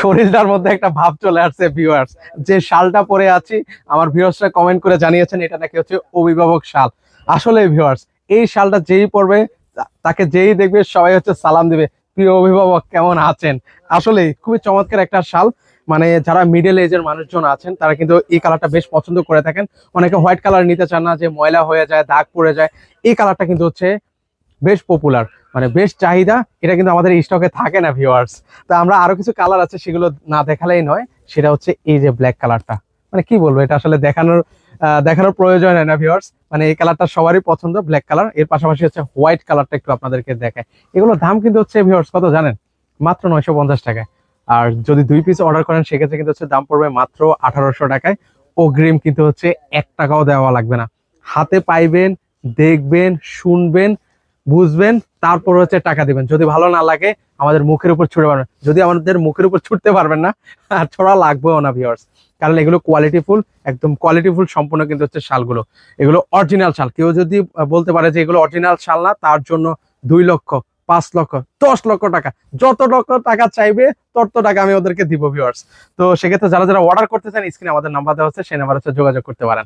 শরীরটার মধ্যে একটা ভাব চলে আসছে ভিউয়ার্স যে শালটা পরে আছি, আমার ভিউয়ার্সরা কমেন্ট করে জানিয়েছেন, এটা নাকি হচ্ছে অভিভাবক শাল। আসলে ভিউয়ার্স এই শালটা যেই পরবে তাকে যেই দেখবে, সবাই হচ্ছে সালাম দিবে। প্রিয় অভিভাবক, কেমন আছেন? আসলে খুবই চমৎকার একটা শাল। মানে যারা মিডল এজের মানুষজন আছেন, তারা কিন্তু এই কালারটা বেশ পছন্দ করে থাকেন। অনেকে হোয়াইট কালার নিতে চান না, যে ময়লা হয়ে যায়, দাগ পড়ে যায়, এই কালারটা কিন্তু হচ্ছে বেশ পপুলার মানে বেশ চাহিদা, এটা কিন্তু আমাদের স্টকে থাকে না ভিউয়ার্স তো আমরা আরও কিছু কালার আছে, সেগুলো না দেখালেই নয়, সেটা হচ্ছে এই যে ব্ল্যাক কালারটা মানে কি বলব, এটা আসলে দেখানোর দেখানোর প্রয়োজন হয় না ভিউয়ার্স মানে এই কালারটা সবারই পছন্দ ব্ল্যাক কালারের পাশাপাশি হচ্ছে হোয়াইট কালারটা একটু আপনাদেরকে দেখায় এগুলোর দাম কিন্তু হচ্ছে ভিউয়ার্স কত জানেন? মাত্র নয়শো পঞ্চাশ টাকায়। আর যদি দুই পিস অর্ডার করেন, সেক্ষেত্রে কিন্তু হচ্ছে দাম পড়বে মাত্র আঠারোশো টাকায়। অগ্রিম কিন্তু হচ্ছে এক টাকাও দেওয়া লাগবে না। হাতে পাইবেন, দেখবেন, শুনবেন বুঝবেন, তারপর হচ্ছে টাকা দিবেন। যদি ভালো না লাগে, আমাদের মুখের উপর ছুটে পারবেন যদি আমাদের মুখের উপর ছুটতে পারবেন না, আর ছোড়া লাগবেও না ভিউয়ার্স কারণ এগুলো কোয়ালিটিফুল একদম কোয়ালিটিফুল সম্পূর্ণ কিন্তু হচ্ছে শালগুলো। এগুলো অরিজিনাল শাল। কেউ যদি বলতে পারে যে এগুলো অরিজিনাল শাল না, তার জন্য দুই লক্ষ, পাঁচ লক্ষ, দশ লক্ষ টাকা, যত লক্ষ টাকা চাইবে, তত টাকা আমি ওদেরকে দিব ভিউয়ার্স তো সেক্ষেত্রে যারা যারা অর্ডার করতে চান স্ক্রিনে আমাদের নাম্বার দেওয়া হচ্ছে সেই নাম্বার হচ্ছে যোগাযোগ করতে পারেন।